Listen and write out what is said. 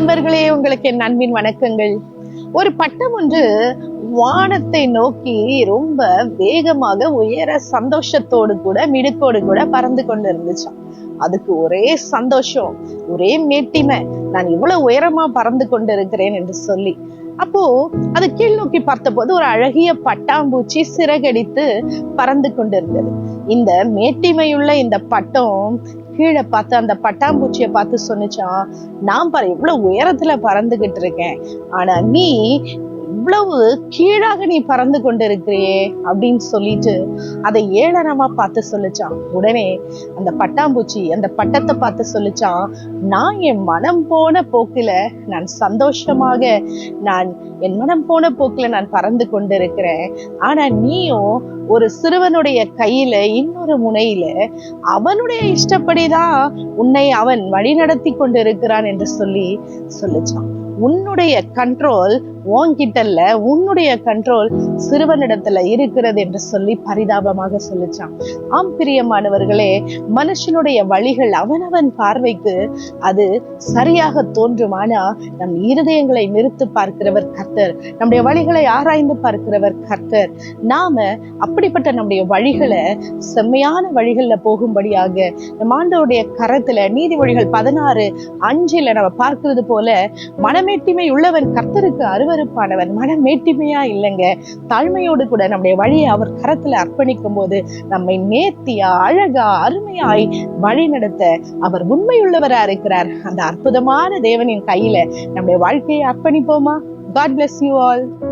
உங்களுக்கு என் அன்பின் வணக்கங்கள். ஒரு பட்டம் ஒன்று வானத்தை நோக்கி ரொம்ப வேகமாக உயர சந்தோஷத்தோடு கூட மிடுக்கோடு கூட பறந்து கொண்டு இருந்துச்சாம் அதுக்கு ஒரே சந்தோஷம் ஒரே மேட்டிமை. நான் இவ்வளவு உயரமா பறந்து கொண்டு இருக்கிறேன் என்று சொல்லி அப்போ அது கீழ் நோக்கி பார்த்தபோது ஒரு அழகிய பட்டாம்பூச்சி சிறகடித்து பறந்து கொண்டிருந்தது. இந்த மேட்டிமையுள்ள இந்த பட்டம் கீழே பார்த்து அந்த பட்டாம்பூச்சியை பார்த்து சொன்னுச்சான் நான் பாரு எவ்வளவு உயரத்துல பறந்துகிட்டு இருக்கேன். ஆனா நீ இவ்வளவு கீழாக நீ பறந்து கொண்டிருக்கிறியே அப்படின்னு சொல்லிட்டு அதை ஏளனமா பார்த்து சொல்லிச்சான். உடனே அந்த பட்டாம்பூச்சி அந்த பட்டத்தை பார்த்து சொல்லிச்சான் நான் என் மனம் போன போக்குல நான் சந்தோஷமாக நான் என் மனம் போன போக்குல நான் பறந்து கொண்டிருக்கிறேன். ஆனா நீயும் ஒரு சிறுவனுடைய கையில இன்னொரு முனையில அவனுடைய இஷ்டப்படிதான் உன்னை அவன் வழிநடத்தி கொண்டிருக்கிறான் என்று சொல்லி சொல்லிச்சான். உன்னுடைய கண்ட்ரோல் உன்கிட்ட இல்ல உன்னுடைய கண்ட்ரோல் சிறுவனிடத்துல இருக்கிறது என்று சொல்லி பரிதாபமாக சொல்லிச்சான். ஆம் பிரியமானவர்களே மனுஷனுடைய வழிகள் அவனவன் பார்வைக்கு அது சரியாக தோன்றுமானா நம் இருதயங்களை நிறுத்து பார்க்கிறவர் கர்த்தர் நம்முடைய வழிகளை ஆராய்ந்து பார்க்கிறவர் கர்த்தர். நாம அப்படிப்பட்ட நம்முடைய வழிகளை செம்மையான வழிகள்ல போகும்படியாக நம் ஆண்டவருடைய கரத்துல நீதி வழிகள் பதினாறு அஞ்சுல நம்ம பார்க்கிறது போல மனமேட்டிமை உள்ளவன் கர்த்தருக்கு அருவருப்பானவன் மனமேட்டிமையா இல்லைங்க. தாழ்மையோடு கூட நம்முடைய வழியை அவர் கரத்துல அர்ப்பணிக்கும் போது நம்மை நேர்த்தியா அழகா அருமையாய் வழி நடத்த அவர் உண்மையுள்ளவரா இருக்கிறார். அந்த அற்புதமான தேவனின் கையில நம்முடைய வாழ்க்கையை அர்ப்பணிப்போமா? God bless you all